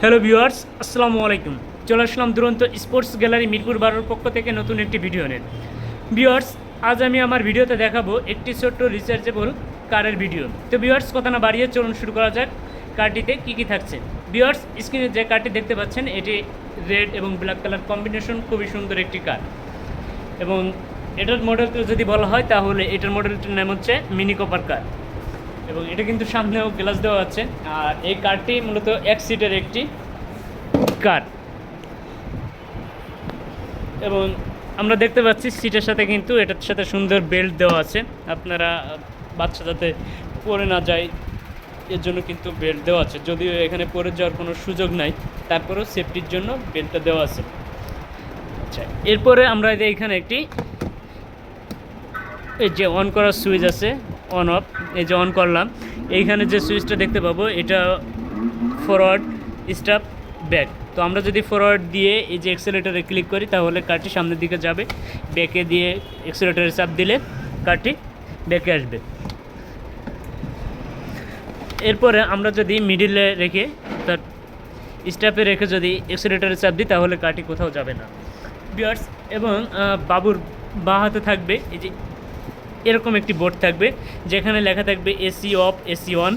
Hello viewers আসসালামু আলাইকুম। চলে আসলাম দুরন্ত স্পোর্টস গ্যালারি মিরপুর বারোর পক্ষ থেকে নতুন একটি ভিডিও নেন ভিউয়ার্স আজ আমি আমার ভিডিওতে দেখাবো একটি ছোট্ট রিচার্জেবল কারের ভিডিও তো ভিউয়ার্স কথা না বাড়িয়ে চলুন শুরু করা যাক কারটিতে কী কী থাকছে। ভিউয়ার্স স্ক্রিনে যে কারটি দেখতে পাচ্ছেন, এটি রেড এবং ব্ল্যাক কালার কম্বিনেশন খুবই সুন্দর একটি কার এবং এটার মডেলটা যদি বলা হয়, তাহলে এটার মডেলটির নাম হচ্ছে মিনি কপার কার এবং এটা কিন্তু সামনেও গ্লাস দেওয়া আছে। আর এই কারটি মূলত এক সিটের একটি কার। এবং আমরা দেখতে পাচ্ছি সিটের সাথে কিন্তু এটার সাথে সুন্দর বেল্ট দেওয়া আছে। আপনারা, বাচ্চা যাতে পরে না যায়, এর জন্য কিন্তু বেল্ট দেওয়া আছে। যদিও এখানে পরে যাওয়ার কোনো সুযোগ নাই, তারপরেও সেফটির জন্য বেল্টটা দেওয়া আছে। আচ্ছা এরপরে আমরা এখানে একটি, এই যে অন করার সুইচ আছে অন অফ এই যে অন করলাম, এইখানে যে সুইচটা দেখতে পাবো, এটা ফরওয়ার্ড স্টাপ ব্যাক তো আমরা যদি ফরওয়ার্ড দিয়ে এই যে এক্সেলেটারে ক্লিক করি, তাহলে কারটি সামনের দিকে যাবে ব্যাকে দিয়ে এক্সেলেটারে চাপ দিলে কারটি ব্যাকে আসবে। এরপরে আমরা যদি মিডিলে রেখে, তার স্টাপে রেখে যদি এক্সেলেটারে চাপ দিই, তাহলে কারটি কোথাও যাবে না। বিয়ার্স এবং বাবুর বা হাতে থাকবে, এই যে এরকম একটি বোর্ড থাকবে, যেখানে লেখা থাকবে AC off AC on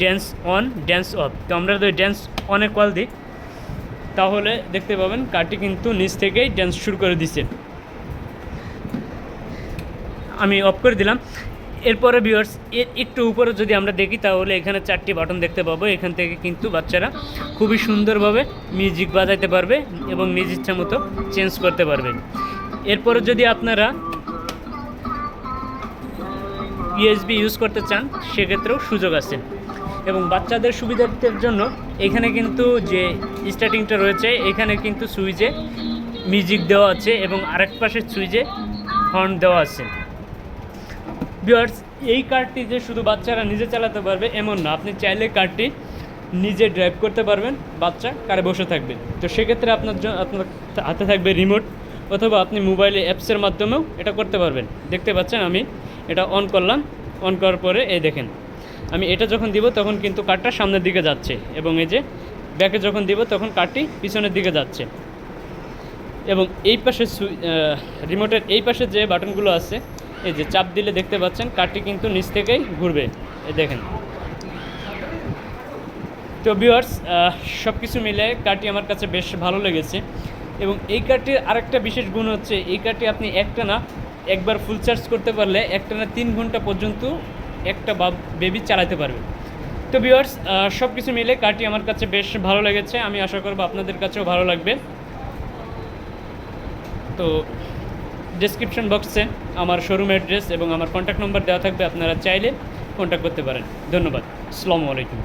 dance on dance off তো আমরা যদি ড্যান্স অনে কল দিই, তাহলে দেখতে পাবেন কারটি কিন্তু নিচ থেকেই ড্যান্স শুরু করে দিচ্ছে আমি অফ করে দিলাম। এরপরে ভিউয়ার্স এর একটু উপরে যদি আমরা দেখি, তাহলে এখানে চারটি বাটন দেখতে পাবো। এখান থেকে কিন্তু বাচ্চারা খুবই সুন্দরভাবে মিউজিক বাজাইতে পারবে এবং নিজ ইচ্ছা মতো চেঞ্জ করতে পারবে। এরপরে যদি আপনারা ইউএসবি ইউজ করতে চান, সেক্ষেত্রেও সুযোগ আছে। এবং বাচ্চাদের সুবিধার্থের জন্য এখানে কিন্তু যে স্টার্টিংটা রয়েছে, এখানে কিন্তু সুইচে মিউজিক দেওয়া আছে এবং আরেক পাশের সুইচে হর্ন দেওয়া আছে। ভিউয়ার্স এই কারটি যে শুধু বাচ্চারা নিজে চালাতে পারবে, এমন না। আপনি চাইলে কারটি নিজে ড্রাইভ করতে পারবেন, বাচ্চা কারে বসে থাকবে। তো সেক্ষেত্রে আপনার আপনার হাতে থাকবে রিমোট অথবা আপনি মোবাইলে অ্যাপসের মাধ্যমেও এটা করতে পারবেন। দেখতে পাচ্ছেন আমি এটা অন করলাম অন করার পরে এই দেখেন, আমি এটা যখন দিব তখন কিন্তু কারটা সামনের দিকে যাচ্ছে এবং এই যে ব্যাকে যখন দিব তখন কারটি পিছনের দিকে যাচ্ছে। এবং এই পাশে রিমোটের এই পাশে যে বাটনগুলো আছে, এই যে চাপ দিলে দেখতে পাচ্ছেন কারটি কিন্তু নিচ থেকেই ঘুরবে, এই দেখেন। তো ভিউয়ার্স সব কিছু মিলে কারটি আমার কাছে বেশ ভালো লেগেছে এবং এই কারটির আরেকটা বিশেষ গুণ হচ্ছে এই কারটি আপনি একটা না একবার ফুল চার্জ করতে পারলে একটা না তিন ঘণ্টা পর্যন্ত একটা বেবি চালাতে পারবে। তো ভিউয়ার্স সব কিছু মিলে কারটি আমার কাছে বেশ ভালো লেগেছে। আমি আশা করব আপনাদের কাছেও ভালো লাগবে। তো ডেসক্রিপশন বক্সে আমার শোরুম অ্যাড্রেস এবং আমার কন্ট্যাক্ট নম্বর দেওয়া থাকবে। আপনারা চাইলে কন্ট্যাক্ট করতে পারেন। ধন্যবাদ। আসসালামু আলাইকুম।